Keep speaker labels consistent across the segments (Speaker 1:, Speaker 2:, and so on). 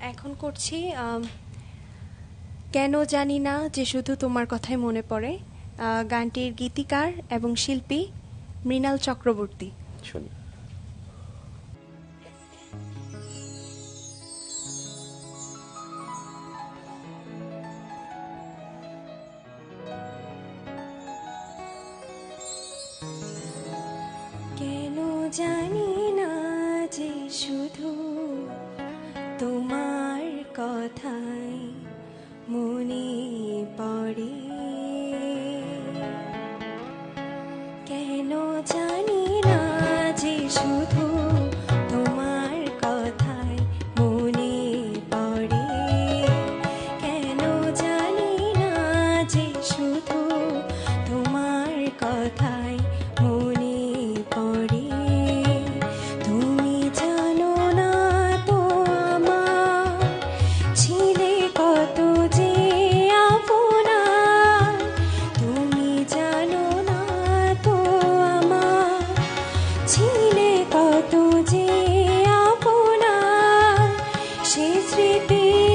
Speaker 1: এখন করছি কেন জানি না যে শুধু তোমার কথাই মনে পড়ে। গানটির গীতিকার এবং শিল্পী মৃণাল চক্রবর্তী। কেন জানি না যে শুধু কথায় মনে পড়ে। সেই স্মৃতি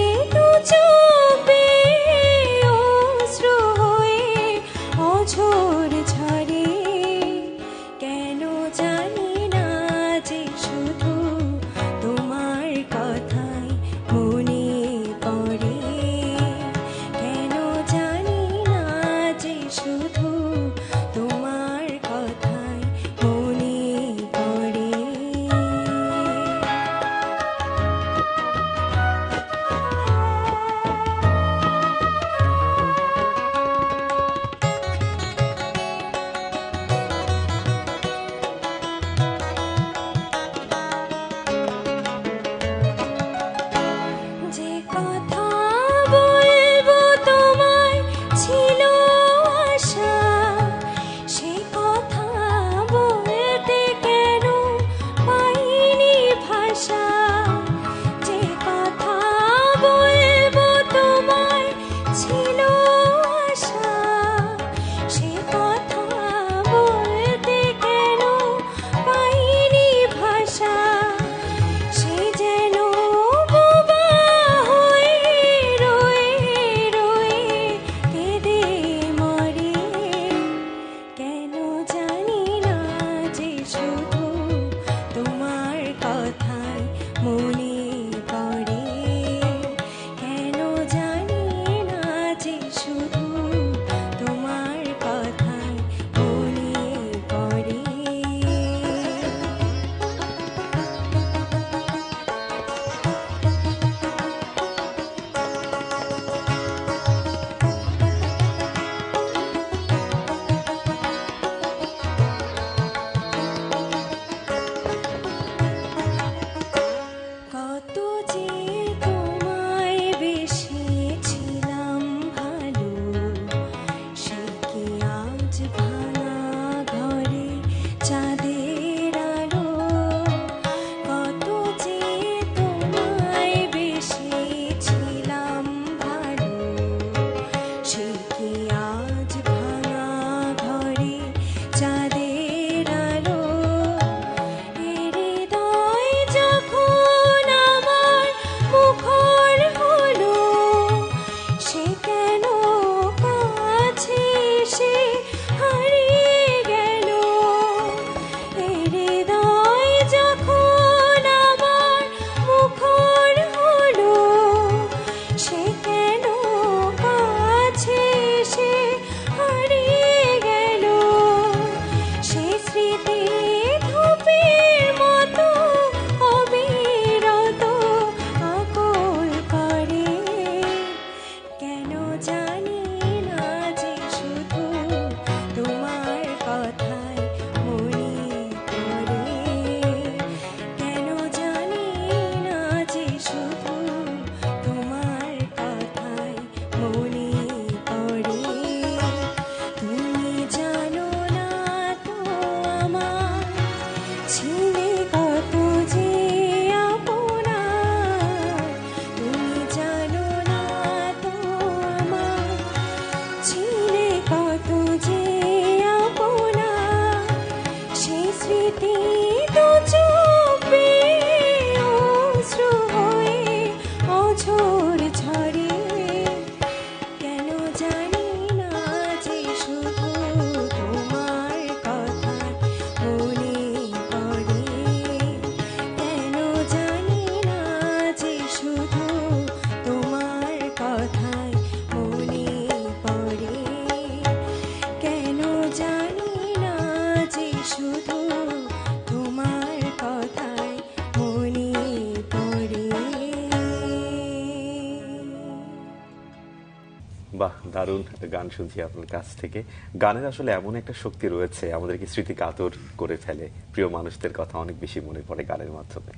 Speaker 2: বাহ, দারুণ একটা গান শুনছি আপনার কাছ থেকে। গানের আসলে এমন একটা শক্তি রয়েছে, আমাদেরকে স্মৃতি কাতর করে ফেলে। প্রিয় মানুষদের কথা অনেক বেশি মনে পড়ে গানের মাধ্যমে।